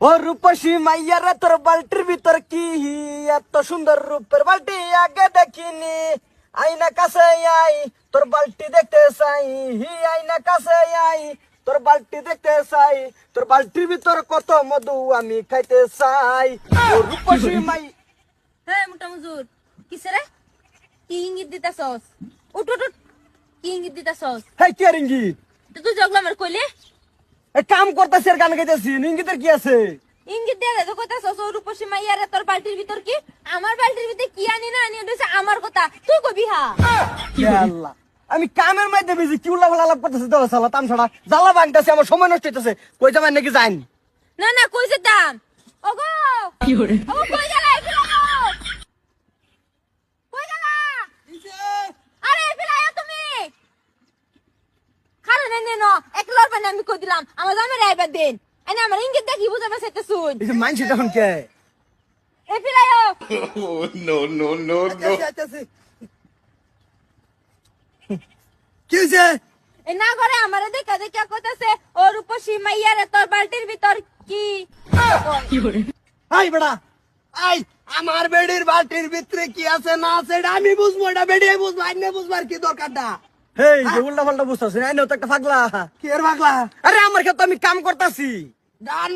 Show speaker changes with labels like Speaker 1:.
Speaker 1: ও রূপসী মাইয়ারে তোর বালটির ভিতর কি? এত সুন্দর রূপের বালটি আগে দেখিনি। আইনা কাছে আই তোর বালটি দেখতে চাই। হি আইনা কাছে আই তোর বালটি দেখতে চাই। তোর বালটির ভিতর কত মধু আমি খাইতে চাই। ও রূপসী মাই
Speaker 2: হ্যাঁ মোটা মজুর কিসে রে? কি ইঙ্গিত দিতাছস? উঠ উঠ। কি ইঙ্গিত দিতাছস?
Speaker 1: হ্যাঁ কি ইঙ্গিত?
Speaker 2: তো তুই জগলা আমার কইলে?
Speaker 1: কাম করতেছি আর গান গাইতেছি। ইঙ্গিতের কি আছে?
Speaker 2: ইঙ্গিত দিয়ে তো কথা ও রূপসী মাইয়ারে তোর বালতির ভিতর কি? আমার বালতির ভিতরে কি আনি না আনি ওটা হচ্ছে আমার কথা। তুই কবি হা?
Speaker 1: আল্লাহ। আমি কামের মধ্যে বেশি কি উল্লাহ আলাপ করতেছি তো সালা তাম ছাড়া জ্বালা বাগতেছে আমার সময় নষ্ট হইতেছে। কই যাবেন নাকি যাইন?
Speaker 2: না না কই যেতাম? ওগো! কি ওগো কই গেলা এই ফিলাও কই গেলা আরে ফিলাও তুমি খালে নে নে ন এক লড়বে না আমি কই দিলাম? আমার জামাই রাইবার দিন। এনে আমার ইঙ্গিত দেখি বুঝাবে সেটা শুন
Speaker 1: এই মানছি তখন কে?
Speaker 2: Filao
Speaker 3: Oh, no, no, no, no.
Speaker 1: কি হয়েছে
Speaker 2: এই না করে আমার দেখা দেখা কইতাছে ও রূপসী মাইয়ারে তোর বালতির ভিতর কি?
Speaker 1: আই বেড়া আই আমার বেডির বালতির ভিতরে কি আছে না আছে আমি বুঝব এটা বেডি বুঝব আইনে বুঝবার কি দরকারটা? হেই যে উল্টা পাল্টা বুঝতেছি আইনেও তো একটা পাগলা। কি এর পাগলা? আরে আমার ক্ষেত্রে আমি কাম করতেছি। গান